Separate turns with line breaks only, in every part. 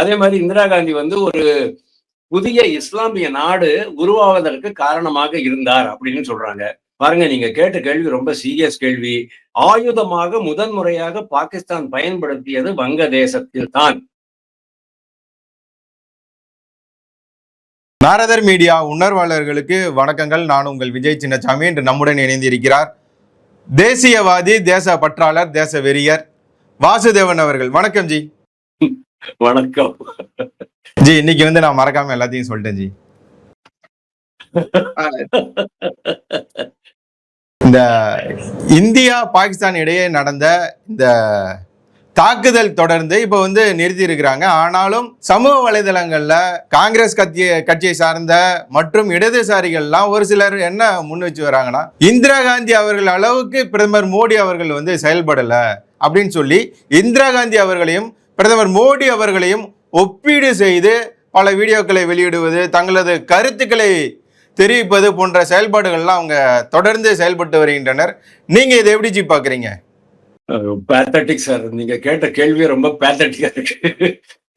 அதே மாதிரி இந்திரா காந்தி வந்து ஒரு புதிய இஸ்லாமிய நாடு உருவாவதற்கு காரணமாக இருந்தார் அப்படின்னு சொல்றாங்க. பாருங்க நீங்க கேட்ட கேள்வி ரொம்ப சீரியஸ் கேள்வி. ஆயுதமாக முதன்முறையாக பாகிஸ்தான் பயன்படுத்தியது வங்கதேசத்தில் தான்
நாரதர் மீடியா உணர்வாளர்களுக்கு வணக்கங்கள். நான் உங்கள் விஜய் சின்னசாமி. என்று நம்முடன் இணைந்திருக்கிறார் தேசியவாதி தேச பற்றாளர் தேச வெறியர் வாசுதேவன் அவர்கள். வணக்கம் ஜி.
வணக்கம்.
ஜி இன்னைக்கு வந்து நான் மறக்காம எல்லாத்தையும் சொல்லிட்டேன் ஜி. இந்த இந்தியா பாகிஸ்தான் இடையே நடந்த இந்த தாக்குதல் தொடர்ந்து இப்போ வந்து நிறுத்தி இருக்கிறாங்க. ஆனாலும் சமூக வலைதளங்கள்ல காங்கிரஸ் கட்சி கட்சியை சார்ந்த மற்றும் இடதுசாரிகள்லாம் ஒரு சிலர் என்ன முன் வச்சு வராங்கன்னா இந்திரா காந்தி அவர்கள் அளவுக்கு பிரதமர் மோடி அவர்கள் வந்து செயல்படல அப்படின்னு சொல்லி இந்திரா காந்தி அவர்களையும் பிரதமர் மோடி அவர்களையும் ஒப்பீடு செய்து பல வீடியோக்களை வெளியிடுவது தங்களது கருத்துக்களை தெரிவிப்பது போன்ற செயல்பாடுகள்லாம் அவங்க தொடர்ந்து செயல்பட்டு வருகின்றனர். நீங்க இதை எப்படி ஜி பாக்குறீங்க
பேத்தட்டிக் சார் நீங்க கேட்ட கேள்வி ரொம்ப பேத்தட்டிக்கா இருக்கு.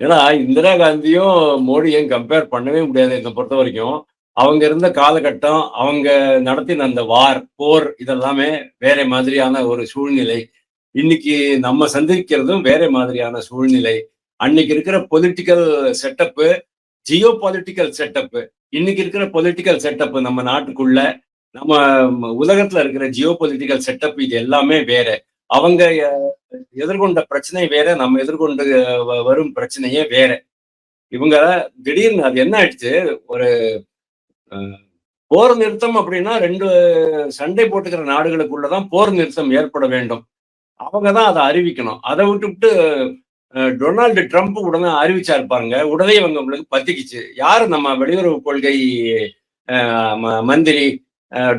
ஏன்னா இந்திரா காந்தியும் மோடியும் கம்பேர் பண்ணவே முடியாது என்னை பொறுத்த வரைக்கும். அவங்க இருந்த காலகட்டம் அவங்க நடத்தின அந்த வார் போர் இதெல்லாமே வேற மாதிரியான ஒரு சூழ்நிலை. இன்னைக்கு நம்ம சந்திக்கிறதும் வேற மாதிரியான சூழ்நிலை. அன்னைக்கு இருக்கிற political setup geopolitical setup இன்னைக்கு இருக்கிற பொலிட்டிக்கல் செட்டப் நம்ம நாட்டுக்குள்ள நம்ம உலகத்துல இருக்கிற ஜியோ பொலிட்டிக்கல் செட்டப் இது எல்லாமே வேற. அவங்க எதிர்கொண்ட பிரச்சனை வேற நம்ம எதிர்கொண்டு வரும் பிரச்சனையே வேற. இவங்க திடீர்னு அது என்ன ஆயிடுச்சு? ஒரு போர் நிறுத்தம் அப்படின்னா ரெண்டு சண்டை போட்டுக்கிற நாடுகளுக்குள்ளதான் போர் நிறுத்தம் ஏற்பட வேண்டும். அவங்க தான் அதை அறிவிக்கணும். அதை விட்டுவிட்டு டொனால்டு ட்ரம்ப் உடனே அறிவிச்சா இருப்பாங்க உடனே இவங்க உங்களுக்கு பத்திக்குச்சு. யாரு நம்ம வெளியுறவு கொள்கை மந்திரி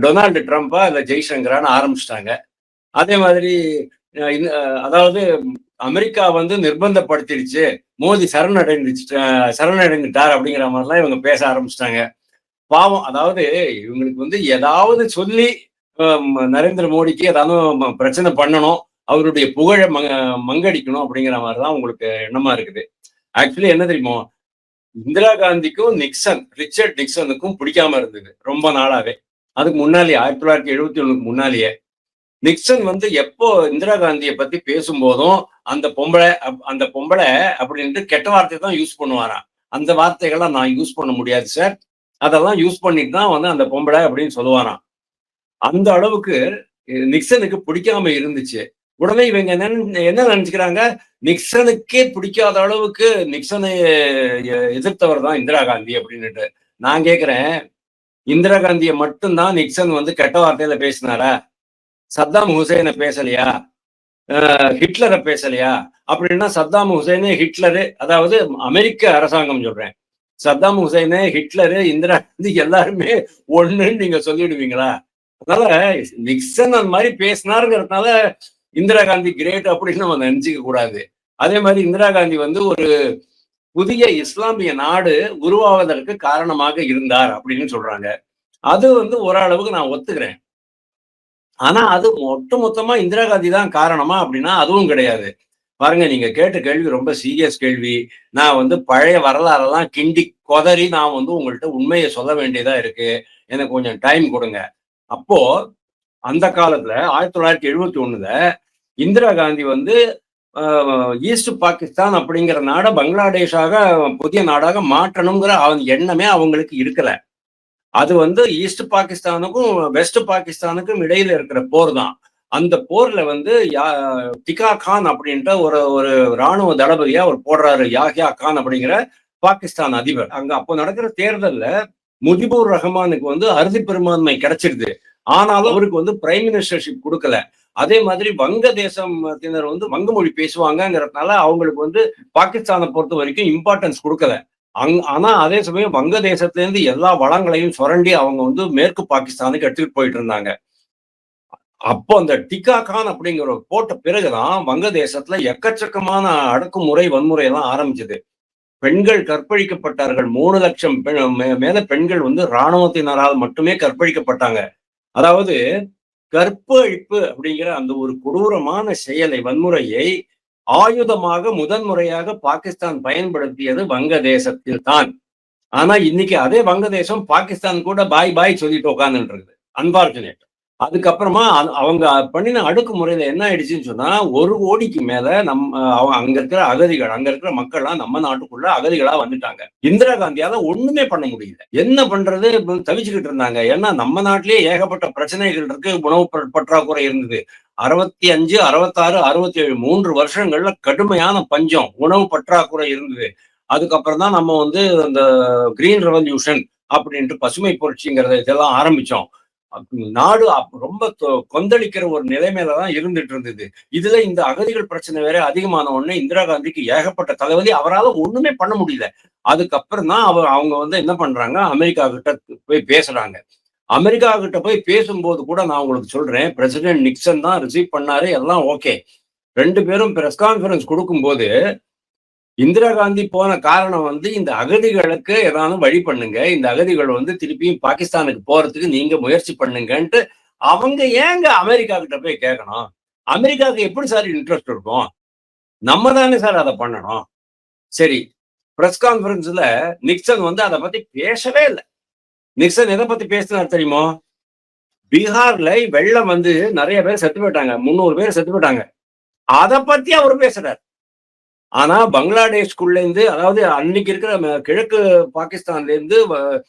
டொனால்டு ட்ரம்ப்பா இல்லை ஜெய்சங்கரான்னு ஆரம்பிச்சிட்டாங்க. அதே மாதிரி அதாவது அமெரிக்கா வந்து நிர்பந்தப்படுத்திடுச்சு. மோதி சரணடைந்துச்சு சரணடைந்துட்டார் அப்படிங்கிற மாதிரிலாம் இவங்க பேச ஆரம்பிச்சிட்டாங்க. பாவம். அதாவது இவங்களுக்கு வந்து ஏதாவது சொல்லி நரேந்திர மோடிக்கு ஏதாவது பிரச்சனை பண்ணணும். அவருடைய புகழை மங்கடிக்கணும் அப்படிங்கிற மாதிரி தான் உங்களுக்கு எண்ணமா இருக்குது. ஆக்சுவலி என்ன தெரியுமோ? இந்திரா காந்திக்கும் நிக்சன் ரிச்சர்ட் நிக்சனுக்கும் பிடிக்காம இருந்தது ரொம்ப நாளாவே. அதுக்கு முன்னாலேயே ஆயிரத்தி தொள்ளாயிரத்தி எழுபத்தி ஒண்ணுக்கு முன்னாலேயே. நிக்சன் வந்து எப்போ இந்திரா காந்தியை பத்தி பேசும்போதும் அந்த பொம்பளை அந்த பொம்பளை அப்படின்ட்டு கெட்ட வார்த்தை தான் யூஸ் பண்ணுவாராம். அந்த வார்த்தைகள்லாம் நான் யூஸ் பண்ண முடியாது சார் அதெல்லாம் யூஸ் பண்ணிட்டு தான் வந்து அந்த பொம்பளை அப்படின்னு சொல்லுவாராம். அந்த அளவுக்கு நிக்சனுக்கு பிடிக்காம இருந்துச்சு. உடனே இவங்க என்ன என்ன நினைச்சுக்கிறாங்க? நிக்சனுக்கே பிடிக்காத அளவுக்கு நிக்சனை எதிர்த்தவர் தான் இந்திரா காந்தி அப்படின்னுட்டு. நான் கேட்கிறேன் இந்திரா காந்தியை மட்டும்தான் நிக்சன் வந்து கெட்ட வார்த்தையில பேசினாரா? சத்தாம் ஹுசைனை பேசலையா? ஹிட்லரை பேசலையா? அப்படின்னா சத்தாம் ஹுசைனு ஹிட்லரு அதாவது அமெரிக்க அரசாங்கம் சொல்றேன். Saddam Hussein Hitler Indira Gandhi எல்லாருமே ஒண்ணுன்னு நீங்க சொல்லிடுவீங்களா? அதனால நிக்சன் அந்த மாதிரி பேசினாருங்கிறதுனால இந்திரா காந்தி கிரேட் அப்படின்னு நம்ம நினைச்சுக்க கூடாது. அதே மாதிரி இந்திரா காந்தி வந்து ஒரு புதிய இஸ்லாமிய நாடு உருவாவதற்கு காரணமாக இருந்தார் அப்படின்னு சொல்றாங்க. அது வந்து ஓரளவுக்கு நான் ஒத்துக்கிறேன். ஆனா அது ஒட்டு மொத்தமா இந்திரா காந்தி தான் காரணமா அப்படின்னா அதுவும் கிடையாது. பாருங்க நீங்க கேட்ட கேள்வி ரொம்ப சீரியஸ் கேள்வி. நான் வந்து பழைய வரலாறெல்லாம் கிண்டி கொதறி நான் வந்து உங்கள்கிட்ட உண்மையை சொல்ல வேண்டியதா இருக்கு. எனக்கு கொஞ்சம் டைம் கொடுங்க. அப்போ அந்த காலத்துல ஆயிரத்தி தொள்ளாயிரத்தி எழுபத்தி ஒண்ணுல இந்திரா காந்தி வந்து ஈஸ்ட் பாகிஸ்தான் அப்படிங்கிற நாடை பங்களாதேஷாக புதிய நாடாக மாற்றணுங்கிற அவன் எண்ணமே அவங்களுக்கு இருக்கல. அது வந்து ஈஸ்ட் பாகிஸ்தானுக்கும் வெஸ்ட் பாகிஸ்தானுக்கும் இடையில இருக்கிற போர் தான். அந்த போர்ல வந்து டிகா கான் அப்படின்ற ஒரு ஒரு ராணுவ தளபதியா அவர் போடுறாரு யாஹியா கான் அப்படிங்கிற பாகிஸ்தான் அதிபர். அங்க அப்போ நடக்கிற தேர்தல்ல முஜிபுர் ரஹ்மானுக்கு வந்து அறுதி பெரும்பான்மை கிடைச்சிருது. ஆனாலும் அவருக்கு வந்து பிரைம் மினிஸ்டர்ஷிப் கொடுக்கல. அதே மாதிரி வங்க தேசத்தினர் வந்து வங்க மொழி பேசுவாங்கங்கிறதுனால அவங்களுக்கு வந்து பாகிஸ்தானை பொறுத்த வரைக்கும் இம்பார்ட்டன்ஸ் கொடுக்கல. அங் ஆனா அதே சமயம் வங்க தேசத்திலேருந்து எல்லா வளங்களையும் சுரண்டி அவங்க வந்து மேற்கு பாகிஸ்தானுக்கு எடுத்துக்கிட்டு போயிட்டு இருந்தாங்க. அப்போ அந்த டிகா கான் அப்படிங்கிற போட்ட பிறகுதான் வங்க தேசத்துல எக்கச்சக்கமான அடக்குமுறை வன்முறை எல்லாம் ஆரம்பிச்சது. பெண்கள் கற்பழிக்கப்பட்டார்கள். மூணு லட்சம் மேல பெண்கள் வந்து இராணுவத்தினரால் மட்டுமே கற்பழிக்கப்பட்டாங்க. அதாவது கற்பழிப்பு அப்படிங்கிற அந்த ஒரு கொடூரமான செயலை வன்முறையை ஆயுதமாக முதன்முறையாக பாகிஸ்தான் பயன்படுத்தியது வங்கதேசத்தில் தான். ஆனா இன்னைக்கு அதே வங்கதேசம் பாகிஸ்தான் கூட பாய் பாய் சொல்லிட்டு உட்காந்துட்டு இருக்குது. அன்பார்ச்சுனேட் அதுக்கப்புறமா அவங்க பண்ணின அடுக்குமுறையில என்ன ஆயிடுச்சுன்னு சொன்னா ஒரு கோடிக்கு மேல நம்ம அவங்க அங்க இருக்கிற அகதிகள் அங்க இருக்கிற மக்கள்லாம் நம்ம நாட்டுக்குள்ள அகதிகளா வந்துட்டாங்க. இந்திரா காந்தியால ஒண்ணுமே பண்ண முடியல. என்ன பண்றது? தவிச்சுக்கிட்டு இருந்தாங்க. ஏன்னா நம்ம நாட்டிலேயே ஏகப்பட்ட பிரச்சனைகள் இருக்கு. உணவு பற்றாக்குறை இருந்தது. அறுபத்தி அஞ்சு அறுபத்தாறு அறுபத்தி ஏழு மூன்று வருஷங்கள்ல கடுமையான பஞ்சம். உணவு பற்றாக்குறை இருந்தது. அதுக்கப்புறம் தான் நம்ம வந்து இந்த கிரீன் ரெவல்யூஷன் அப்படின்ட்டு பசுமை புரட்சிங்கிறத இதெல்லாம் ஆரம்பிச்சோம். நாடு ரொம்ப கொந்தளிக்கிற ஒரு நிலைமையில தான் இருந்துட்டு இருந்தது. இதுல இந்த அகதிகள் பிரச்சனை வேற அதிகமான உடனே இந்திரா காந்திக்கு ஏகப்பட்ட தலைவலி அவரால் ஒண்ணுமே பண்ண முடியல. அதுக்கப்புறம் தான் அவர் அவங்க வந்து என்ன பண்றாங்க? அமெரிக்கா கிட்ட போய் பேசுறாங்க. அமெரிக்கா கிட்ட போய் பேசும்போது கூட நான் உங்களுக்கு சொல்றேன் பிரசிடென்ட் நிக்சன் தான் ரிசீவ் பண்ணாரு எல்லாம் ஓகே ரெண்டு பேரும் பிரஸ் கான்ஃபரன்ஸ் கொடுக்கும்போது இந்திரா காந்தி போன காரணம் வந்து இந்த அகதிகளுக்கு ஏதாவது வழி பண்ணுங்க. இந்த அகதிகள் வந்து திருப்பியும் பாகிஸ்தானுக்கு போறதுக்கு நீங்க முயற்சி பண்ணுங்கன்ட்டு அவங்க ஏங்க அமெரிக்கா கிட்ட போய் கேட்கணும் அமெரிக்காவுக்கு எப்படி சார் இன்ட்ரெஸ்ட் இருக்கும்? நம்ம தானே சார் அதை பண்ணணும். சரி பிரஸ் கான்ஃபரன்ஸ்ல நிக்சன் வந்து அதை பத்தி பேசவே இல்லை. நிக்சன் எதை பத்தி பேசினார் தெரியுமோ? பீகார்ல வெள்ளம் வந்து நிறைய பேர் செத்து போயிட்டாங்க. முந்நூறு பேர் செத்து போயிட்டாங்க. அதை பத்தி அவர் பேசுறாரு. ஆனா பங்களாதேஷ்குள்ள இருந்து அதாவது அன்னைக்கு இருக்கிற ம- கிழக்கு பாகிஸ்தான்ல இருந்து வ-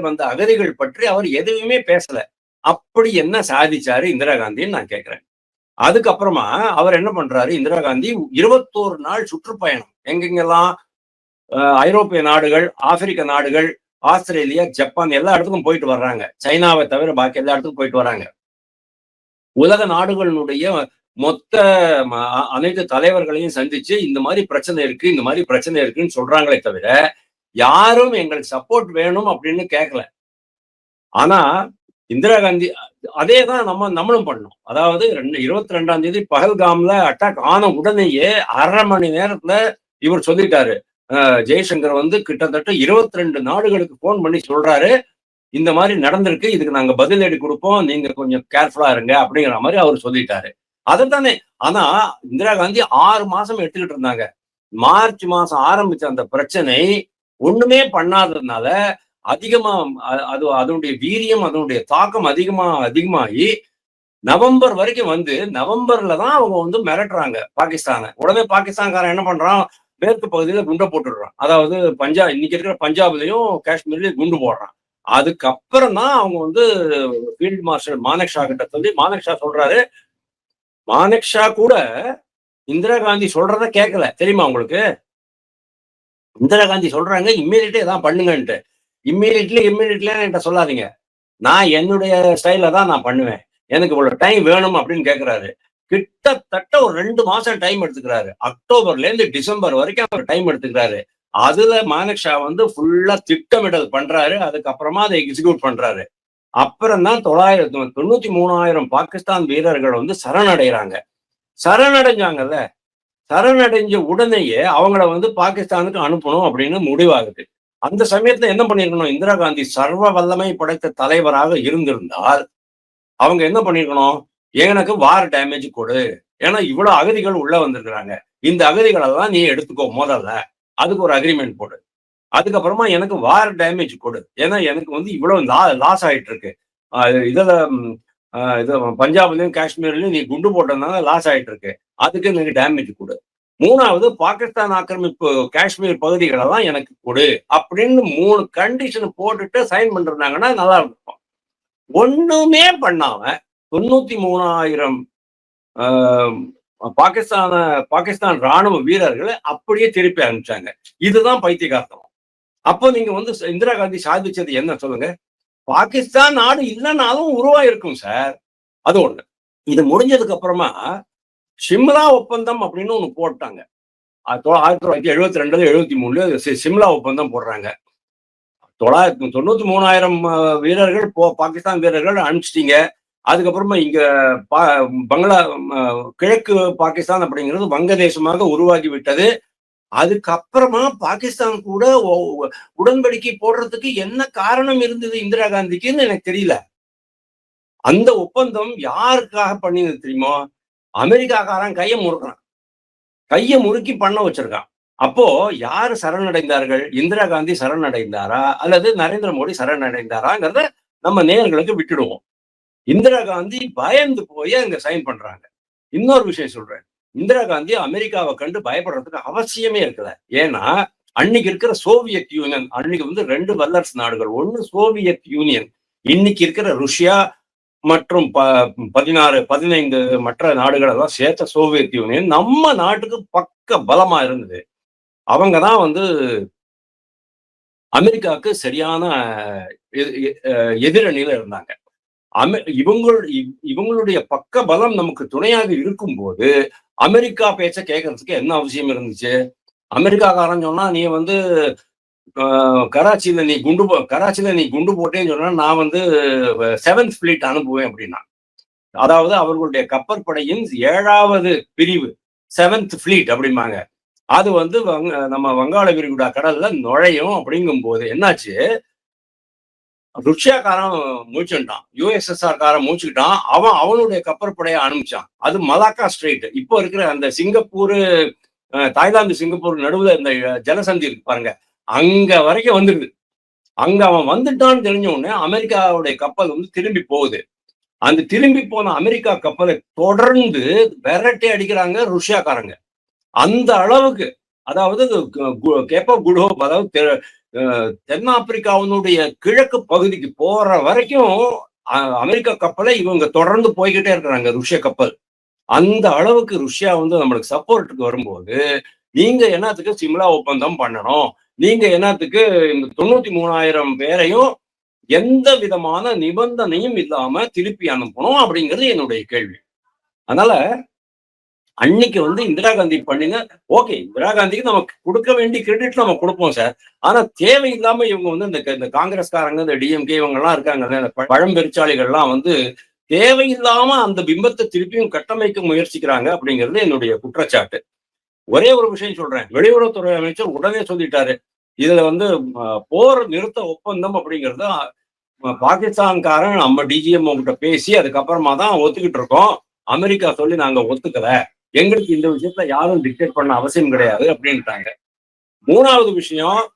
வந்த அகதிகள் பற்றி அவர் எதுவுமே பேசல. அப்படி என்ன சாதிச்சாரு இந்திரா காந்தின்னு நான் கேட்கிறேன் அதுக்கப்புறமா அவர் என்ன பண்றாரு இந்திரா காந்தி இருபத்தோரு நாள் சுற்றுப்பயணம். எங்கெங்கெல்லாம் ஐரோப்பிய நாடுகள் ஆப்பிரிக்க நாடுகள் ஆஸ்திரேலியா ஜப்பான் எல்லா இடத்துக்கும் போயிட்டு வர்றாங்க. சைனாவை தவிர பாக்கி எல்லா இடத்துக்கும் போயிட்டு வர்றாங்க உலக நாடுகளினுடைய மொத்த ம- அனைத்து தலைவர்களையும் சந்திச்சு இந்த மாதிரி பிரச்சனை இருக்கு இந்த மாதிரி பிரச்சனை இருக்குன்னு சொல்றாங்களே தவிர யாரும் எங்களுக்கு சப்போர்ட் வேணும் அப்படின்னு கேட்கல ஆனா இந்திரா காந்தி அதே தான் நம்ம நம்மளும் பண்ணோம். அதாவது ரெண்டு இருபத்தி ரெண்டாம் தேதி பகல்காம்ல அட்டாக் ஆன உடனேயே அரை மணி நேரத்துல இவர் சொல்லிட்டாரு. ஜெய்சங்கர் வந்து கிட்டத்தட்ட இருபத்தி ரெண்டு நாடுகளுக்கு போன் பண்ணி சொல்றாரு இந்த மாதிரி நடந்திருக்கு இதுக்கு நாங்க பதிலடி கொடுப்போம் நீங்க கொஞ்சம் கேர்ஃபுல்லா இருங்க அப்படிங்கிற மாதிரி அவர் சொல்லிட்டாரு. அதைத்தானே ஆனா இந்திரா காந்தி ஆறு மாசம் எடுத்துக்கிட்டு இருந்தாங்க. மார்ச் மாசம் ஆரம்பிச்ச அந்த பிரச்சனை ஒண்ணுமே பண்ணாததுனால அதிகமா அது அதனுடைய வீரியம் அதனுடைய தாக்கம் அதிகமா அதிகமாகி நவம்பர் வரைக்கும் வந்து நவம்பர்ல தான் அவங்க வந்து மிரட்டுறாங்க பாகிஸ்தானை. உடனே பாகிஸ்தான்காரன் என்ன பண்றான்? மேற்கு பகுதியில குண்டை போட்டுடுறான். அதாவது பஞ்சாப் இன்னைக்கு இருக்கிற பஞ்சாப்லயும் காஷ்மீர்லயும் குண்டு போடுறான். அதுக்கப்புறம் தான் அவங்க வந்து ஃபீல்ட் மார்ஷல் மானக் ஷா கிட்ட சொல்லி மானக் ஷா சொல்றாரு மானக் ஷா கூட இந்திரா காந்தி சொல்றத கேட்கல தெரியுமா உங்களுக்கு? இந்திரா காந்தி சொல்றாங்க இம்மீடியட்டா இதான் பண்ணுங்கன்ட்டு. இம்மீடியட்லி இம்மீடியட்லாம் என்கிட்ட சொல்லாதீங்க. நான் என்னுடைய ஸ்டைல தான் நான் பண்ணுவேன். எனக்கு இவ்வளவு டைம் வேணும் அப்படின்னு கேக்குறாரு. கிட்டத்தட்ட ஒரு ரெண்டு மாசம் டைம் எடுத்துக்கிறாரு. அக்டோபர்ல இருந்து டிசம்பர் வரைக்கும் அவர் டைம் எடுத்துக்கிறாரு. அதுல மானக் ஷா வந்து ஃபுல்லா திட்டமிடல் பண்றாரு. அதுக்கப்புறமா அதை எக்ஸிக்யூட் பண்றாரு. அப்புறம் தான் தொள்ளாயிரத்து தொண்ணூத்தி மூணாயிரம் பாகிஸ்தான் வீரர்கள் வந்து சரணடைகிறாங்க சரணடைஞ்சாங்கல்ல? சரணடைஞ்ச உடனேயே அவங்கள வந்து பாகிஸ்தானுக்கு அனுப்பணும் அப்படின்னு முடிவாகுது. அந்த சமயத்துல என்ன பண்ணிருக்கணும்? இந்திரா காந்தி சர்வ வல்லமை படைத்த தலைவராக இருந்திருந்தால் அவங்க என்ன பண்ணிருக்கணும்? எனக்கு வார் டேமேஜ் கொடு. ஏன்னா இவ்வளவு அகதிகள் உள்ள வந்திருக்கிறாங்க. இந்த அகதிகளெல்லாம் நீ எடுத்துக்கோ முதல்ல. அதுக்கு ஒரு அக்ரிமெண்ட் போடு. அதுக்கப்புறமா எனக்கு வார டேமேஜ் கொடு. ஏன்னா எனக்கு வந்து இவ்வளவு லா லாஸ் ஆயிட்டு இருக்கு இதில் இது பஞ்சாப்லயும் காஷ்மீர்லயும் நீ குண்டு போட்டதுனால லாஸ் ஆயிட்டு இருக்கு அதுக்கு எனக்கு டேமேஜ் கொடு. மூணாவது பாகிஸ்தான் ஆக்கிரமிப்பு காஷ்மீர் பகுதிகளெல்லாம் எனக்கு கொடு. அப்படின்னு மூணு கண்டிஷன் போட்டுட்டு சைன் பண்ணிருந்தாங்கன்னா நல்லா இருக்கும். ஒண்ணுமே பண்ணாம தொண்ணூத்தி மூணாயிரம் ஆஹ், பாகிஸ்தான பாகிஸ்தான் ராணுவ வீரர்களை அப்படியே திருப்பி அனுப்பிச்சாங்க. இதுதான் பைத்தியகார்த்தம். அப்போ நீங்க வந்து இந்திரா காந்தி சாதிச்சது என்ன சொல்லுங்க? பாகிஸ்தான் நாடு இல்லைனாலும் உருவாயிருக்கும் சார். அது ஒண்ணு. இது முடிஞ்சதுக்கு அப்புறமா சிம்லா ஒப்பந்தம் அப்படின்னு ஒன்று போட்டாங்க. ஆயிரத்தி தொள்ளாயிரத்தி எழுபத்தி ரெண்டுல எழுபத்தி மூணுல சிம்லா ஒப்பந்தம் போடுறாங்க. தொள்ளாயிரத்தி தொண்ணூத்தி மூணாயிரம் வீரர்கள் போ பாகிஸ்தான் வீரர்கள் அனுப்பிச்சிட்டீங்க. அதுக்கப்புறமா இங்க பா பங்களா கிழக்கு பாகிஸ்தான் அப்படிங்கிறது வங்கதேசமாக உருவாகி விட்டது அதுக்கப்புறமா பாகிஸ்தான் கூட உடன்படிக்கை போடுறதுக்கு என்ன காரணம் இருந்தது இந்திரா காந்திக்குன்னு எனக்கு தெரியல. அந்த ஒப்பந்தம் யாருக்காக பண்ணினது தெரியுமோ? அமெரிக்காக்காரன் கையை முறுக்கிறான். கையை முறுக்கி பண்ண வச்சிருக்கான். அப்போ யாரு சரணடைந்தார்கள்? இந்திரா காந்தி சரணடைந்தாரா? அல்லது நரேந்திர மோடி சரணடைந்தாராங்கிறத நம்ம நேர்களுக்கு விட்டுடுவோம். இந்திரா காந்தி பயந்து போய் அங்க சைன் பண்றாங்க. இன்னொரு விஷயம் சொல்றேன். இந்திரா காந்தி அமெரிக்காவை கண்டு பயப்படுறதுக்கு அவசியமே இருக்கல. ஏன்னா அன்னைக்கு இருக்கிற சோவியத் யூனியன் அன்னைக்கு வந்து ரெண்டு வல்லரசு நாடுகள் ஒண்ணு சோவியத் யூனியன் இன்னைக்கு இருக்கிற ருஷ்யா மற்றும் ப பதினாறு பதினைந்து மற்ற நாடுகள் எல்லாம் சேர்த்த சோவியத் யூனியன் நம்ம நாட்டுக்கு பக்க பலமா இருந்தது. அவங்க தான் வந்து அமெரிக்காவுக்கு சரியான எ- அஹ் எதிரணியில இருந்தாங்க. அமெ இவங்களோட இவ்- இவங்களுடைய பக்க பலம் நமக்கு துணையாக இருக்கும் போது அமெரிக்கா பேச்ச கேட்கறதுக்கு என்ன அவசியம் இருந்துச்சு? அமெரிக்காக்காரன் சொன்னா நீ வந்து கராச்சியில நீ குண்டு போ கராச்சியில நீ குண்டு போட்டேன்னு சொன்னா நான் வந்து செவன்த் ஃபிளீட் அனுப்புவேன் அப்படின்னா. அதாவது அவர்களுடைய கப்பற்படையின் ஏழாவது பிரிவு செவன்த் ஃபிளீட் அப்படிம்பாங்க. அது வந்து வங்க- நம்ம வங்காள விரிகுடா கடல்ல நுழையும் அப்படிங்கும் போது என்னாச்சு? ருஷ்யாக்காரன் மூச்சுட்டான். யூஎஸ்எஸ்ஆர் காரன் மூச்சுக்கிட்டான். அவன் அவனுடைய கப்பற்படையை அனுப்பிச்சான் அது மலாக்கா ஸ்ட்ரெயிட் இப்போ இருக்கிற அந்த சிங்கப்பூர் அஹ், தாய்லாந்து சிங்கப்பூர் நடுவுல இந்த ஜனசந்தி ஜலசந்தி இருக்கு பாருங்க. அங்க வரைக்கும் வந்துருது. அங்க அவன் வந்துட்டான்னு தெரிஞ்ச உடனே அமெரிக்காவுடைய கப்பல் வந்து திரும்பி போகுது. அந்த திரும்பி போன அமெரிக்கா கப்பலை தொடர்ந்து விரட்டி அடிக்கிறாங்க ருஷ்யாக்காரங்க அந்த அளவுக்கு அதாவது கு- குடோ அதாவது தென்னாப்பிரிக்காவினுடைய கிழக்கு பகுதிக்கு போற வரைக்கும் அஹ், அமெரிக்கா கப்பலை இவங்க தொடர்ந்து போய்கிட்டே இருக்கிறாங்க ருஷ்ய கப்பல். அந்த அளவுக்கு ருஷ்யா வந்து நம்மளுக்கு சப்போர்ட்டுக்கு வரும்போது நீங்க என்னத்துக்கு சிம்லா ஒப்பந்தம் பண்ணணும்? நீங்க என்னத்துக்கு இந்த தொண்ணூத்தி மூணாயிரம் பேரையும் எந்த விதமான நிபந்தனையும் இல்லாம திருப்பி அனுப்பணும் அப்படிங்கிறது என்னுடைய கேள்வி. அதனால அன்னைக்கு வந்து இந்திரா காந்தி பண்ணுங்க ஓகே இந்திரா காந்திக்கு நமக்கு கொடுக்க வேண்டிய கிரெடிட் நம்ம கொடுப்போம் சார். ஆனா தேவையில்லாம இவங்க வந்து இந்த இந்த காங்கிரஸ்காரங்க இந்த டிஎம்கே இவங்க எல்லாம் இருக்காங்க இந்த ப- பழம்பெருச்சாளிகள்லாம் வந்து தேவையில்லாம அந்த பிம்பத்தை திருப்பியும் கட்டமைக்க முயற்சிக்கிறாங்க அப்படிங்கிறது என்னுடைய குற்றச்சாட்டு. ஒரே ஒரு விஷயம் சொல்றேன். வெளியுறவுத்துறை அமைச்சர் உடனே சொல்லிட்டாரு. இதுல வந்து போர் நிறுத்த ஒப்பந்தம் அப்படிங்கிறது பாகிஸ்தான்காரன் நம்ம டிஜிஎம் கிட்ட பேசி அதுக்கப்புறமா தான் ஒத்துக்கிட்டு இருக்கோம். அமெரிக்கா சொல்லி நாங்க ஒத்துக்கல. எங்களுக்கு இந்த விஷயத்துல யாரும் டிக்டேட் பண்ண அவசியம் கிடையாது அப்படின்ட்டாங்க. மூணாவது விஷயம்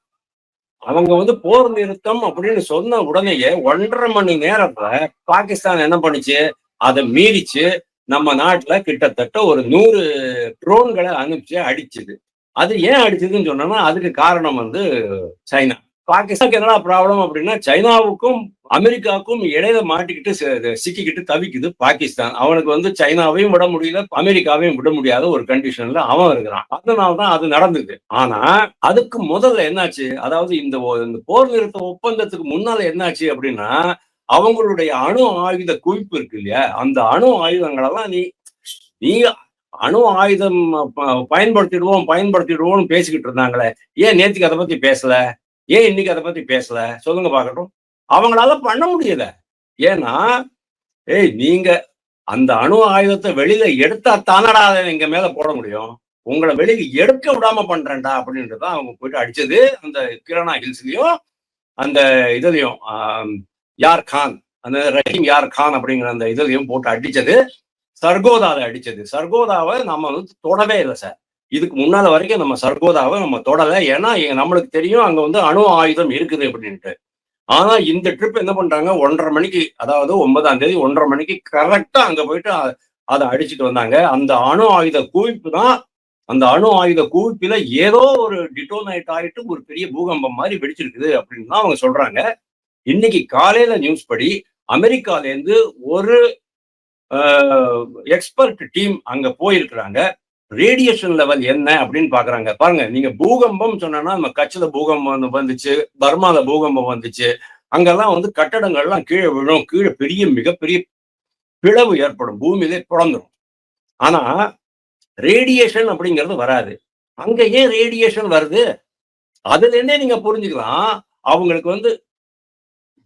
அவங்க வந்து போர் நிறுத்தம் அப்படின்னு சொன்ன உடனேயே ஒன்றரை மணி நேரத்துல பாகிஸ்தான் என்ன பண்ணுச்சு? அதை மீறிச்சு. நம்ம நாட்டுல கிட்டத்தட்ட ஒரு நூறு ட்ரோன்களை அனுப்பிச்சு அடிச்சுது. அது ஏன் அடிச்சதுன்னு சொன்னோம்னா அதுக்கு காரணம் வந்து சைனா. பாகிஸ்தானுக்கு என்ன ப்ராப்ளம் அப்படின்னா சைனாவுக்கும் அமெரிக்காவுக்கும் இடையில மாட்டிக்கிட்டு சிக்கிக்கிட்டு தவிக்குது பாகிஸ்தான். அவனுக்கு வந்து சைனாவையும் விட முடியல அமெரிக்காவையும் விட முடியாத ஒரு கண்டிஷன்ல அவன் இருக்கிறான். அதனாலதான் அது நடந்தது. ஆனா அதுக்கு முதல்ல என்னாச்சு? அதாவது இந்த இந்த போர் நிறுத்த ஒப்பந்தத்துக்கு முன்னால என்னாச்சு அப்படின்னா அவங்களுடைய அணு ஆயுத குவிப்பு இருக்கு இல்லையா? அந்த அணு ஆயுதங்களெல்லாம் நீ நீ அணு ஆயுதம் பயன்படுத்திடுவோம் பயன்படுத்திடுவோம்னு பேசிக்கிட்டு இருந்தாங்களே. ஏன் நேத்துக்கு அதை பத்தி பேசல? ஏன் இன்னைக்கு அதை பத்தி பேசல? சொல்லுங்க பார்க்கட்டும். அவங்களால பண்ண முடியல. ஏன்னா ஏய் நீங்க அந்த அணு ஆயுதத்தை வெளியில எடுத்தா தானடா அதை எங்க மேல போட முடியும்? உங்களை வெளியில எடுக்க விடாம பண்றேன்டா அப்படின்றத அவங்க போயிட்டு அடிச்சது. அந்த கிரணா ஹில்ஸ்லயும் அந்த இதுலயும் யார் கான் அந்த ரஹீம் யார் கான் அப்படிங்கிற அந்த இதுலயும் போட்டு அடிச்சது. சர்கோதாவை அடிச்சது. சர்கோதாவை நம்ம வந்து தொடவே இல்லை சார். இதுக்கு முன்னால வரைக்கும் நம்ம சர்கோதாவை நம்ம தொடலை. ஏன்னா எ- நம்மளுக்கு தெரியும் அங்க வந்து அணு ஆயுதம் இருக்குது அப்படின்ட்டு. ஆனா இந்த ட்ரிப் என்ன பண்றாங்க? ஒன்றரை மணிக்கு அதாவது ஒன்பதாம் தேதி ஒன்றரை மணிக்கு கரெக்டா அங்க போயிட்டு அதை அடிச்சுட்டு வந்தாங்க. அந்த அணு ஆயுத குவிப்பு தான் அந்த அணு ஆயுத குவிப்பில ஏதோ ஒரு டிட்டோனைட் ஆயிட்டு ஒரு பெரிய பூகம்பம் மாதிரி வெடிச்சிருக்குது அப்படின்னு தான் அவங்க சொல்றாங்க. இன்னைக்கு காலையில நியூஸ் படி அமெரிக்கால இருந்து ஒரு எக்ஸ்பர்ட் டீம் அங்க போயிருக்கிறாங்க. ரேடியேஷன் லெவல் என்ன அப்படின்னு பாக்குறாங்க. பாருங்க நீங்க பூகம்பம் சொன்னா நம்ம கட்சியில பூகம்பம் வந்துச்சு பர்மால பூகம்பம் வந்துச்சு. அங்கெல்லாம் வந்து கட்டடங்கள்லாம் கீழே விழும் கீழே பெரிய மிகப்பெரிய பிளவு ஏற்படும். பூமியிலே பிறந்துடும் ஆனா ரேடியேஷன் அப்படிங்கிறது வராது. அங்க ஏன் ரேடியேஷன் வருது. அதுல இருந்தே நீங்க புரிஞ்சுக்கலாம் அவங்களுக்கு வந்து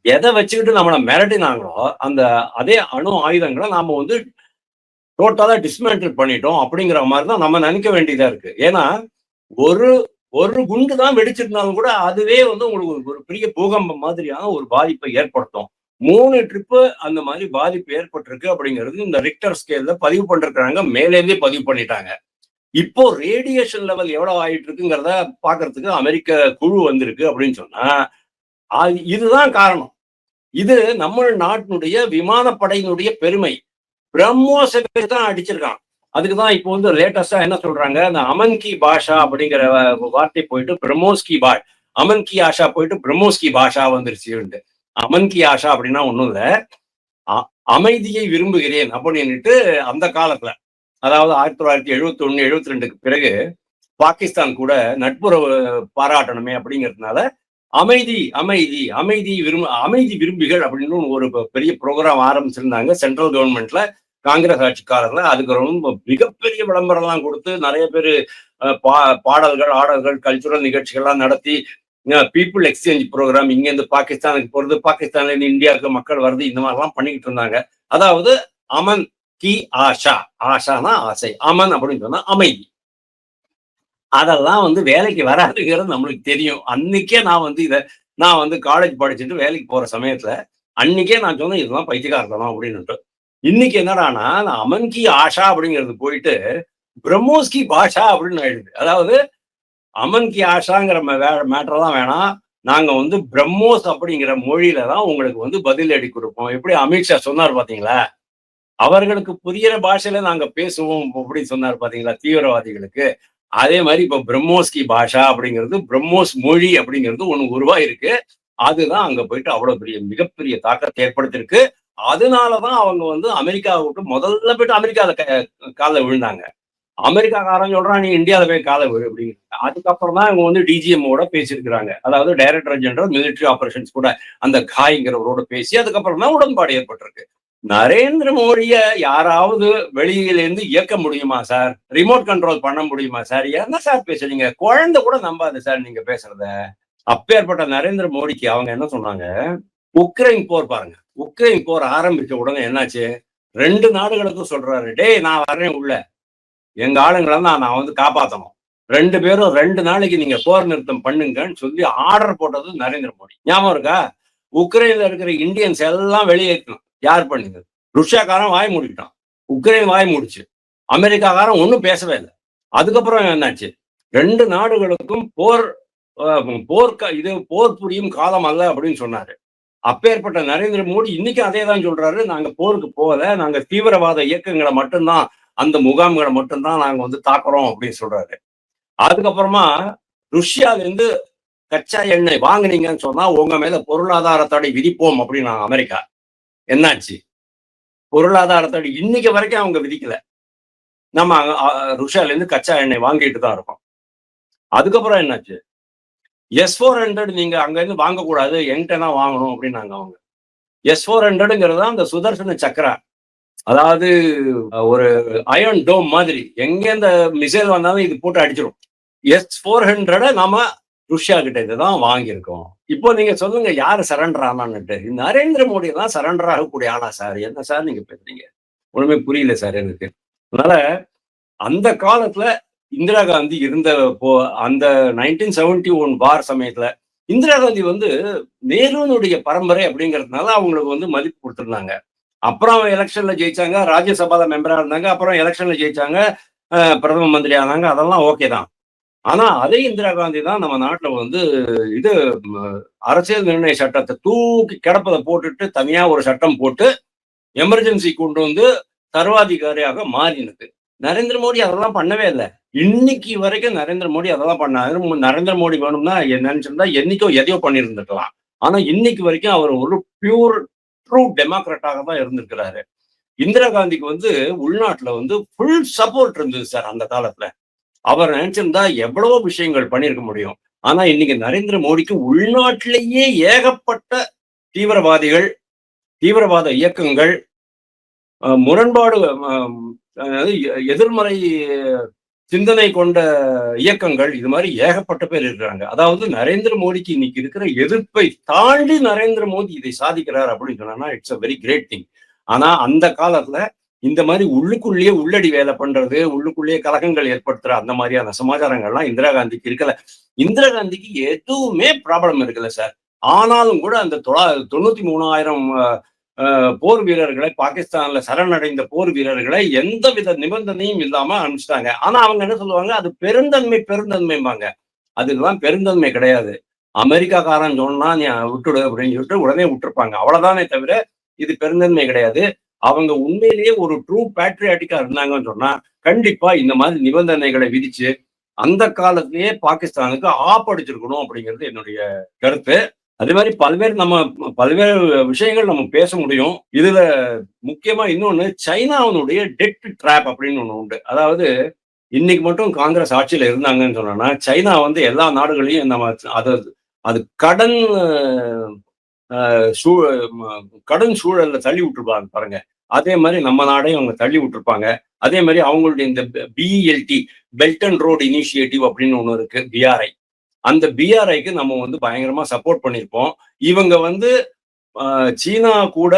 எதை வச்சுக்கிட்டு நம்மளை மிரட்டினாங்களோ அந்த அதே அணு ஆயுதங்களை நாம வந்து டோட்டலா டிஸ்மேண்டில் பண்ணிட்டோம் அப்படிங்கிற மாதிரி தான் நம்ம நினைக்க வேண்டியதா இருக்கு. ஏன்னா ஒரு ஒரு குண்டு தான் வெடிச்சிருந்தாலும் கூட அதுவே வந்து உங்களுக்கு ஒரு- பெரிய பூகம்பம் மாதிரியான ஒரு பாதிப்பை ஏற்படுத்தும். மூணு ட்ரிப்பு அந்த மாதிரி பாதிப்பு ஏற்பட்டிருக்கு அப்படிங்கிறது இந்த ரிக்டர் ஸ்கேல்ல பதிவு பண்ணிருக்கிறாங்க. மேலேருந்தே பதிவு பண்ணிட்டாங்க. இப்போ ரேடியேஷன் லெவல் எவ்வளவு ஆயிட்டு இருக்குங்கிறத பாக்குறதுக்கு அமெரிக்க குழு வந்திருக்கு அப்படின்னு சொன்னா அது- இதுதான் காரணம். இது நம்ம நாட்டினுடைய விமானப்படையினுடைய பெருமை. பிரம்மோஸை தான் அடிச்சிருக்கான். அதுக்கு தான் இப்போ வந்து லேட்டஸ்டா என்ன சொல்றாங்க? அந்த அமன் கி பாஷா அப்படிங்கிற வ- வார்த்தை போயிட்டு பிரம்மோஸ்கி பாஷ் பா அமன் கி ஆஷா போயிட்டு பிரம்மோஸ்கி பாஷா வந்துருச்சு அமன் கி ஆஷா அப்படின்னா ஒண்ணும் இல்ல. அ- அமைதியை விரும்புகிறேன் அப்படின்னுட்டு அந்த காலத்துல அதாவது ஆயிரத்தி தொள்ளாயிரத்தி எழுபத்தி ஒண்ணு எழுபத்தி ரெண்டுக்கு பிறகு பாகிஸ்தான் கூட நட்புறவு பாராட்டணுமே அப்படிங்கிறதுனால அமைதி அமைதி அமைதி விரும்ப அமைதி விரும்பிகள் அப்படின்னு ஒரு பெரிய ப்ரோக்ராம் ஆரம்பிச்சிருந்தாங்க சென்ட்ரல் கவர்மெண்ட்ல காங்கிரஸ் ஆட்சிக்காரர்ல அதுக்கு ரொம்ப மிகப்பெரிய விளம்பரம் எல்லாம் கொடுத்து நிறைய பேர் பா பாடல்கள் ஆடல்கள் கல்ச்சுரல் நிகழ்ச்சிகள்லாம் நடத்தி பீப்புள் எக்ஸ்சேஞ்ச் ப்ரோக்ராம் இங்கேருந்து பாகிஸ்தானுக்கு போறது பாகிஸ்தான்ல இருந்து இந்தியாவுக்கு மக்கள் வருது இந்த மாதிரிலாம் பண்ணிக்கிட்டு இருந்தாங்க. அதாவது அமன் கி ஆஷா. ஆஷானா ஆசை. அமன் அப்படின்னு சொன்னா அமைதி. அதெல்லாம் வந்து வேலைக்கு வராதுங்கிறது நம்மளுக்கு தெரியும். அன்னைக்கே நான் வந்து இதை நான் வந்து காலேஜ் படிச்சுட்டு வேலைக்கு போற சமயத்துல அன்னைக்கே நான் சொன்னேன் இதெல்லாம் பைத்தியக்காரத்தனம் அப்படின்னுட்டு இன்னைக்கு என்னடானா அமன்கி அமன் கி ஆஷா அப்படிங்கிறது போயிட்டு பிரம்மோஸ்கி பாஷா அப்படின்னு ஆயிடுது அதாவது அமன் கி ஆஷாங்கிற மேட்டர் தான் வேணாம். நாங்க வந்து பிரம்மோஸ் அப்படிங்கிற மொழியில தான் உங்களுக்கு வந்து பதிலடி கொடுப்போம். எப்படி அமித்ஷா சொன்னார் பாத்தீங்களா? அவர்களுக்கு புரியிற பாஷையில நாங்க பேசுவோம் அப்படின்னு சொன்னார் பாத்தீங்களா தீவிரவாதிகளுக்கு. அதே மாதிரி இப்ப பிரம்மோஸ்கி பாஷா அப்படிங்கிறது பிரம்மோஸ் மொழி அப்படிங்கிறது ஒண்ணு உருவாயிருக்கு. அதுதான் அங்க போயிட்டு அவ்வளவு பெரிய மிகப்பெரிய தாக்கத்தை ஏற்படுத்திருக்கு அதனாலதான் அவங்க வந்து அமெரிக்காவை விட்டு முதல்ல போயிட்டு அமெரிக்கால காலில் விழுந்தாங்க. அமெரிக்காக்காரன் சொல்றான் நீ இந்தியாவில போய் காலை விழு அப்படிங்கிறாங்க அதுக்கப்புறம் தான் இவங்க வந்து டிஜிஎம்மோட பேசியிருக்கிறாங்க. அதாவது டைரக்டர் ஜெனரல் மிலிட்டரி ஆபரேஷன்ஸ் கூட அந்த காய்ங்கிறவரோட பேசி அதுக்கப்புறம் தான் உடன்பாடு ஏற்பட்டிருக்கு. நரேந்திர மோடிய யாராவது வெளியிலேருந்து இயக்க முடியுமா சார்? ரிமோட் கண்ட்ரோல் பண்ண முடியுமா சார்? என்ன சார் பேசுறீங்க? குழந்தை கூட நம்பாது சார் நீங்க பேசுறத. அப்பேற்பட்ட நரேந்திர மோடிக்கு அவங்க என்ன சொன்னாங்க? உக்ரைன் போர் பாருங்க. உக்ரைன் போர் ஆரம்பிச்ச உடனே என்னாச்சு? ரெண்டு நாடுகளுக்கும் சொல்றாரு டேய் நான் வரேன் உள்ள. எங்க ஆளுங்களை தான் நான் வந்து காப்பாற்றணும் ரெண்டு பேரும் ரெண்டு நாளைக்கு நீங்க போர் நிறுத்தம் பண்ணுங்கன்னு சொல்லி ஆர்டர் போட்டது நரேந்திர மோடி. ஞாபகம் இருக்கா? உக்ரைன்ல இருக்கிற இந்தியன்ஸ் எல்லாம் வெளியேற்றணும் யார் பண்ணுங்க ருஷ்யாக்காரன் வாய் மூடிட்டான். உக்ரைன் வாய் மூடிச்சு. அமெரிக்காக்காரன் ஒன்றும் பேசவே இல்லை. அதுக்கப்புறம் என்னாச்சு? ரெண்டு நாடுகளுக்கும் போர் போர்க்க இது போர் புரியும் காலம் அல்ல அப்படின்னு சொன்னாரு. அப்பேற்பட்ட நரேந்திர மோடி இன்னைக்கு அதே தான் சொல்றாரு. நாங்க போருக்கு போகல. நாங்க தீவிரவாத இயக்கங்களை மட்டும்தான் அந்த முகாம்களை மட்டும்தான் நாங்க வந்து தாக்குறோம் அப்படின்னு சொல்றாரு. அதுக்கப்புறமா ருஷ்யால இருந்து கச்சா எண்ணெய் வாங்குனீங்கன்னு சொன்னா உங்க மேல பொருளாதார தடை விதிப்போம் அப்படின்னு அமெரிக்கா. என்னாச்சு? பொருளாதார தடை இன்னைக்கு வரைக்கும் அவங்க விதிக்கல. நம்ம ருஷ்யால இருந்து கச்சா எண்ணெய் வாங்கிட்டு தான் இருக்கோம். அதுக்கப்புறம் என்னாச்சு? எஸ் ஃபோர் ஹண்ட்ரட் நீங்க அங்கேருந்து வாங்கக்கூடாது என்கிட்ட தான் வாங்கணும் அப்படின்னாங்க அவங்க. எஸ் ஃபோர் ஹண்ட்ரடுங்கிறது தான் அந்த சுதர்சன சக்கரா. அதாவது ஒரு அயன் டோம் மாதிரி. எங்க இந்த மிசைல் வந்தாலும் இது போட்டு அடிச்சிடும் எஸ் ஃபோர் ஹண்ட்ரட நாம ருஷ்யா கிட்ட இதுதான் வாங்கியிருக்கோம். இப்போ நீங்க சொல்லுங்க யாரு சரண்டர் ஆனான்னுட்டு. நரேந்திர மோடி தான் சரண்டர் ஆகக்கூடிய ஆளா சார் என்ன சார் நீங்க பேசுறீங்க? ஒண்ணுமே புரியல சார் எனக்கு. அதனால அந்த காலத்துல இந்திரா காந்தி இருந்த போ அந்த நைன்டீன் செவன்டி ஒன் பார் சமயத்துல இந்திரா காந்தி வந்து நேருனுடைய பரம்பரை அப்படிங்கிறதுனால அவங்களுக்கு வந்து மதிப்பு கொடுத்துருந்தாங்க. அப்புறம் எலெக்ஷன்ல ஜெயிச்சாங்க ராஜ்யசபால மெம்பரா இருந்தாங்க அப்புறம் எலெக்ஷன்ல ஜெயிச்சாங்க பிரதம மந்திரி ஆனாங்க அதெல்லாம் ஓகே தான். ஆனா அதே இந்திரா காந்தி தான் நம்ம நாட்டுல வந்து இது அரசியல் நிர்ணய சட்டத்தை தூக்கி கிடப்பதை போட்டுட்டு தனியா ஒரு சட்டம் போட்டு எமர்ஜென்சி கொண்டு வந்து சர்வாதிகாரியாக மாறினது. நரேந்திர மோடி அதெல்லாம் பண்ணவே இல்லை. இன்னைக்கு வரைக்கும் நரேந்திர மோடி அதெல்லாம் பண்ணாரு. நரேந்திர மோடி வேணும்னா நினைச்சிருந்தா என்னைக்கோ எதையோ பண்ணியிருந்துக்கலாம் ஆனா இன்னைக்கு வரைக்கும் அவர் ஒரு பியூர் ட்ரூ டெமோக்ராட்டாக தான் இருந்திருக்கிறாரு. இந்திரா காந்திக்கு வந்து உள்நாட்டுல வந்து ஃபுல் சப்போர்ட் இருந்தது சார் அந்த காலத்துல. அவர் நினைச்சிருந்தா எவ்வளவோ விஷயங்கள் பண்ணியிருக்க முடியும். ஆனா இன்னைக்கு நரேந்திர மோடிக்கு உள்நாட்டிலேயே ஏகப்பட்ட தீவிரவாதிகள் தீவிரவாத இயக்கங்கள் முரண்பாடு எதிர்மறை சிந்தனை கொண்ட இயக்கங்கள் இது மாதிரி ஏகப்பட்ட பேர் இருக்கிறாங்க. அதாவது நரேந்திர மோடிக்கு இன்னைக்கு இருக்கிற எதிர்ப்பை தாண்டி நரேந்திர மோடி இதை சாதிக்கிறார் அப்படின்னு சொன்னா it's a very great thing ஆனா அந்த காலத்துல இந்த மாதிரி உள்ளுக்குள்ளேயே உள்ளடி வேலை பண்றது உள்ளுக்குள்ளேயே கலகங்கள் ஏற்படுத்துற அந்த மாதிரியான சமாச்சாரங்கள்லாம் இந்திரா காந்திக்கு இருக்கல. இந்திரா காந்திக்கு எதுவுமே ப்ராப்ளம் இருக்குல்ல சார் ஆனாலும் கூட அந்த தொள்ளா தொண்ணூத்தி மூணாயிரம் போர் வீரர்களை பாகிஸ்தான்ல சரணடைந்த போர் வீரர்களை எந்த வித நிபந்தனையும் இல்லாம அனுப்பிச்சிட்டாங்க. ஆனா அவங்க என்ன சொல்லுவாங்க? அது பெருந்தன்மை பெருந்தன்மைம்பாங்க. அதுக்கெல்லாம் பெருந்தன்மை கிடையாது. அமெரிக்காக்காரன் சொன்னா நீ விட்டுடு அப்படின்னு சொல்லிட்டு உடனே விட்டுருப்பாங்க. அவ்வளவுதானே தவிர இது பெருந்தன்மை கிடையாது. அவங்க உண்மையிலேயே ஒரு ட்ரூ பேட்ரியாட்டிக்கா இருந்தாங்கன்னு சொன்னா கண்டிப்பா இந்த மாதிரி நிபந்தனைகளை விதிச்சு அந்த காலத்திலேயே பாகிஸ்தானுக்கு ஆப்படிச்சிருக்கணும் அப்படிங்கிறது என்னுடைய கருத்து. அதே மாதிரி பல்வேறு நம்ம பல்வேறு விஷயங்கள் நம்ம பேச முடியும். இதுல முக்கியமா இன்னொன்னு சைனாவினுடைய டெட் ட்ராப் அப்படின்னு ஒண்ணு உண்டு. அதாவது இன்னைக்கு மட்டும் காங்கிரஸ் ஆட்சியில இருந்தாங்கன்னு சொன்னோம்னா சைனா வந்து எல்லா நாடுகளையும் நம்ம அது அது கடன் சூழ கடன் சூழல்ல தள்ளி விட்டுருப்பாங்க பாருங்க. அதே மாதிரி நம்ம நாடையும் அவங்க தள்ளி விட்டுருப்பாங்க. அதே மாதிரி அவங்களுடைய இந்த B E L T belt and road initiative அப்படின்னு ஒன்று இருக்கு பிஆர்ஐ அந்த பிஆர்ஐக்கு நம்ம வந்து பயங்கரமா சப்போர்ட் பண்ணியிருப்போம் இவங்க வந்து ஆஹ், சீனா கூட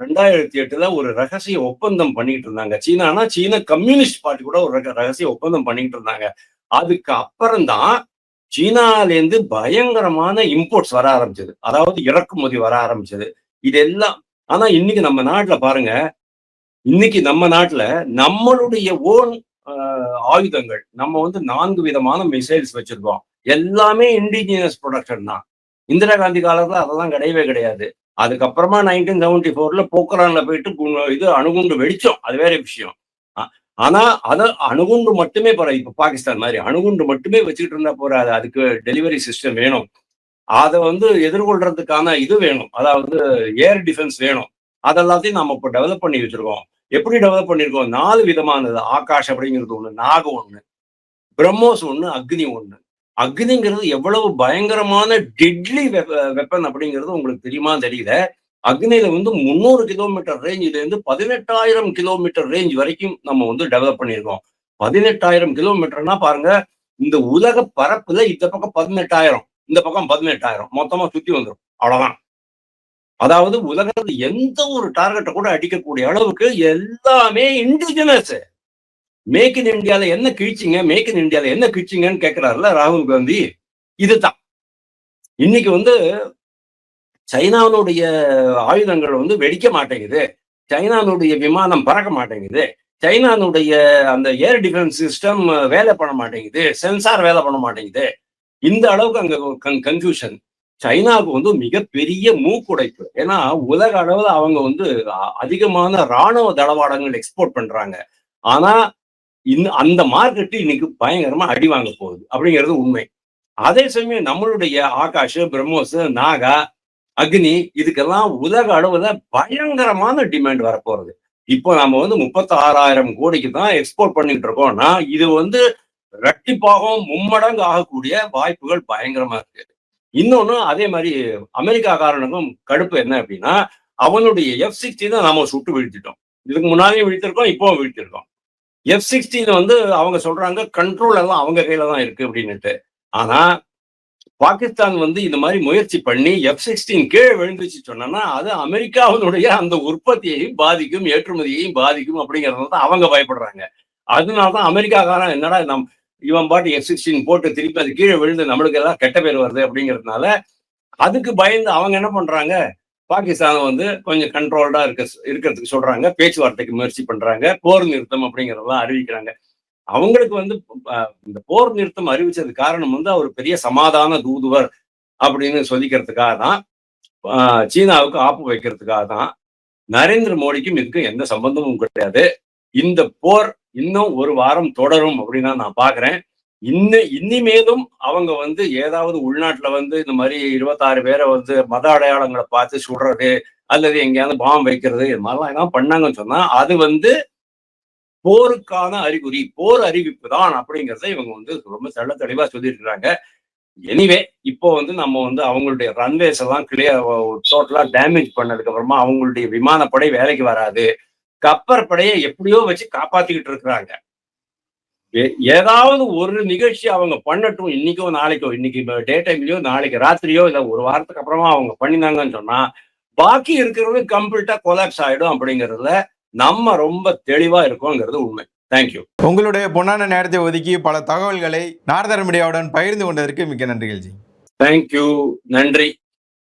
ரெண்டாயிரத்தி எட்டுல ஒரு ரகசிய ஒப்பந்தம் பண்ணிட்டு இருந்தாங்க. சீனானா சீன கம்யூனிஸ்ட் பார்ட்டி கூட ஒரு ரகசிய ஒப்பந்தம் பண்ணிட்டு இருந்தாங்க. அதுக்கு அப்புறம்தான் சீனாலேருந்து பயங்கரமான இம்போர்ட்ஸ் வர ஆரம்பிச்சது. அதாவது இறக்குமதி வர ஆரம்பிச்சது. இது எல்லாம் ஆனா இன்னைக்கு நம்ம நாட்டுல பாருங்க இன்னைக்கு நம்ம நாட்டுல நம்மளுடைய ஓன் ஆயுதங்கள். நம்ம வந்து நான்கு விதமான மிசைல்ஸ் வச்சிருக்கோம். எல்லாமே இண்டிஜினியஸ் ப்ரொடக்ஷன் தான். இந்திரா காந்தி காலத்துல அதெல்லாம் கிடையவே கிடையாது. அதுக்கப்புறமா நைன்டீன் செவன்டி ஃபோர்ல போக்கரான்ல போயிட்டு இது அணுகுண்டு வெடிச்சோம். அது வேற விஷயம். ஆனா அத அணுகுண்டு மட்டுமே போற இப்ப பாகிஸ்தான் மாதிரி அணுகுண்டு மட்டுமே வச்சுக்கிட்டு இருந்தா போறாது அதுக்கு டெலிவரி சிஸ்டம் வேணும். அதை வந்து எதிர்கொள்றதுக்கான இது வேணும். அதாவது ஏர் டிஃபென்ஸ் வேணும். அதெல்லாத்தையும் நம்ம இப்போ டெவலப் பண்ணி வச்சிருக்கோம். எப்படி டெவலப் பண்ணியிருக்கோம் நாலு விதமானது. ஆகாஷ் அப்படிங்கிறது ஒண்ணு நாக ஒண்ணு பிரம்மோஸ் ஒண்ணு அக்னி ஒண்ணு. அக்னிங்கிறது எவ்வளவு பயங்கரமான டெட்லி வெப்பன் அப்படிங்கிறது உங்களுக்கு தெரியுமா தெரியல. அக்னியில வந்து முந்நூறு கிலோமீட்டர் ரேஞ்சில இருந்து பதினெட்டாயிரம் கிலோமீட்டர் ரேஞ்ச் வரைக்கும் நம்ம வந்து டெவலப் பண்ணியிருக்கோம். பதினெட்டாயிரம் கிலோமீட்டர்னா பாருங்க இந்த உலக பரப்புல இந்த பக்கம் பதினெட்டாயிரம் இந்த பக்கம் பதினெட்டாயிரம். மொத்தமா சுத்தி வந்துடும் அவ்வளவுதான். அதாவது உலகத்துல எந்த ஒரு டார்கெட்டை கூட அடிக்கக்கூடிய அளவுக்கு எல்லாமே இண்டிஜினஸ் மேக் இன் இந்தியால என்ன கிழிச்சிங்க? மேக் இன் இந்தியால என்ன கிழிச்சிங்கன்னு கேட்கிறாருல ராகுல் காந்தி. இதுதான். இன்னைக்கு வந்து சைனாவுடைய ஆயுதங்கள் வந்து வெடிக்க மாட்டேங்குது. சைனானுடைய விமானம் பறக்க மாட்டேங்குது. சைனானுடைய அந்த ஏர் டிஃபென்ஸ் சிஸ்டம் வேலை பண்ண மாட்டேங்குது. சென்சார் வேலை பண்ண மாட்டேங்குது. இந்த அளவுக்கு அங்க கன்ஃபியூஷன் சைனாவுக்கு வந்து மிகப்பெரிய மூக்குடைப்பு. ஏன்னா உலக அளவில் அவங்க வந்து அதிகமான ராணுவ தளவாடங்கள் எக்ஸ்போர்ட் பண்றாங்க. ஆனா இந்த அந்த மார்க்கெட்டு இன்னைக்கு பயங்கரமா அடி வாங்க போகுது. அப்படிங்கிறது உண்மை. அதே சமயம் நம்மளுடைய ஆகாஷ் பிரம்மோஸ் நாகா அக்னி இதுக்கெல்லாம் உலக அளவுல பயங்கரமான டிமாண்ட் வரப்போறது இப்போ நம்ம வந்து முப்பத்தி ஆறாயிரம் கோடிக்கு தான் எக்ஸ்போர்ட் பண்ணிட்டு இருக்கோம்னா இது வந்து ரெட்டிப்பாகவும் மும்மடங்கு ஆகக்கூடிய வாய்ப்புகள் பயங்கரமா இருக்கு. இன்னொன்னு அதே மாதிரி அமெரிக்காக்காரனுக்கும் கடுப்பு என்ன அப்படின்னா அவனுடைய எஃப் சிக்ஸ்டீனை நாம சுட்டு வீழ்த்திட்டோம். இதுக்கு முன்னாடியும் வீழ்த்திருக்கோம் இப்போவும் வீழ்த்திருக்கோம். எஃப் சிக்ஸ்டீன் வந்து அவங்க சொல்றாங்க கண்ட்ரோல் எல்லாம் அவங்க கையில தான் இருக்கு அப்படின்னுட்டு. ஆனா பாகிஸ்தான் வந்து இந்த மாதிரி முயற்சி பண்ணி எஃப் சிக்ஸ்டீன் கீழே விழுந்துச்சு சொன்னா அது அமெரிக்காவினுடைய அந்த உற்பத்தியையும் பாதிக்கும் ஏற்றுமதியையும் பாதிக்கும் அப்படிங்கறத தான் அவங்க பயப்படுறாங்க. அதனாலதான் அமெரிக்காக்காரன் என்னடா நம் இவன் பாட்டு எஃப் சிக்ஸ்டீன் போட்டு திருப்பி அது கீழே விழுந்து நம்மளுக்கு எல்லாம் கெட்ட பேர் வருது அப்படிங்கிறதுனால அதுக்கு பயந்து அவங்க என்ன பண்றாங்க? பாகிஸ்தானை வந்து கொஞ்சம் கண்ட்ரோல்டா இருக்க இருக்கிறதுக்கு சொல்றாங்க. பேச்சுவார்த்தைக்கு முயற்சி பண்றாங்க. போர் நிறுத்தம் அப்படிங்கிறதெல்லாம் அறிவிக்கிறாங்க. அவங்களுக்கு வந்து இந்த போர் நிறுத்தம் அறிவிச்சது காரணம் வந்து அவர் பெரிய சமாதான தூதுவர் அப்படின்னு சொல்லிக்கிறதுக்காக தான் சீனாவுக்கு ஆப்பு வைக்கிறதுக்காக தான் நரேந்திர மோடிக்கும் இதுக்கும் எந்த சம்பந்தமும் கிடையாது. இந்த போர் இன்னும் ஒரு வாரம் தொடரும் அப்படின்னு தான் நான் பாக்குறேன். இன்னும் இனிமேலும் அவங்க வந்து ஏதாவது உள்நாட்டுல வந்து இந்த மாதிரி இருபத்தாறு பேரை வந்து மத அடையாளங்களை பார்த்து சுடுறது அல்லது எங்கேயாவது பாம் வைக்கிறது இது மாதிரிலாம் ஏதாவது பண்ணாங்கன்னு சொன்னா அது வந்து போருக்கான அறிகுறி போர் அறிவிப்பு தான் அப்படிங்கிறத இவங்க வந்து ரொம்ப தெள்ள தெளிவா சொல்லியிருக்கிறாங்க. எனிவே இப்போ வந்து நம்ம வந்து அவங்களுடைய ரன்வேஸ் எல்லாம் கிளியர் டோட்டலா டேமேஜ் பண்ணதுக்கு அப்புறமா அவங்களுடைய விமானப்படை வேலைக்கு வராது. கப்பற்படையை எப்படியோ வச்சு காப்பாத்திக்கிட்டு இருக்கிறாங்க. ஏதாவது ஒரு நிகழ்ச்சி அவங்க பண்ணட்டும் இன்னைக்கோ நாளைக்கோ இன்னைக்கு டே டைம்லயோ நாளைக்கு ராத்திரியோ இல்ல ஒரு வாரத்துக்கு அப்புறமா அவங்க பண்ணினாங்கன்னு சொன்னா பாக்கி இருக்கிறது கம்ப்ளீட்டா கொலாப்ஸ் ஆயிடும் அப்படிங்கறதுல நம்ம ரொம்ப தெளிவா இருக்கோங்கிறது உண்மை. தேங்க்யூ
உங்களுடைய பொன்னான நேரத்தை ஒதுக்கி பல தகவல்களை நார்தர் மீடியாவுடன் பகிர்ந்து கொண்டதற்கு மிக்க நன்றிகள் ஜி.
தேங்க்யூ நன்றி.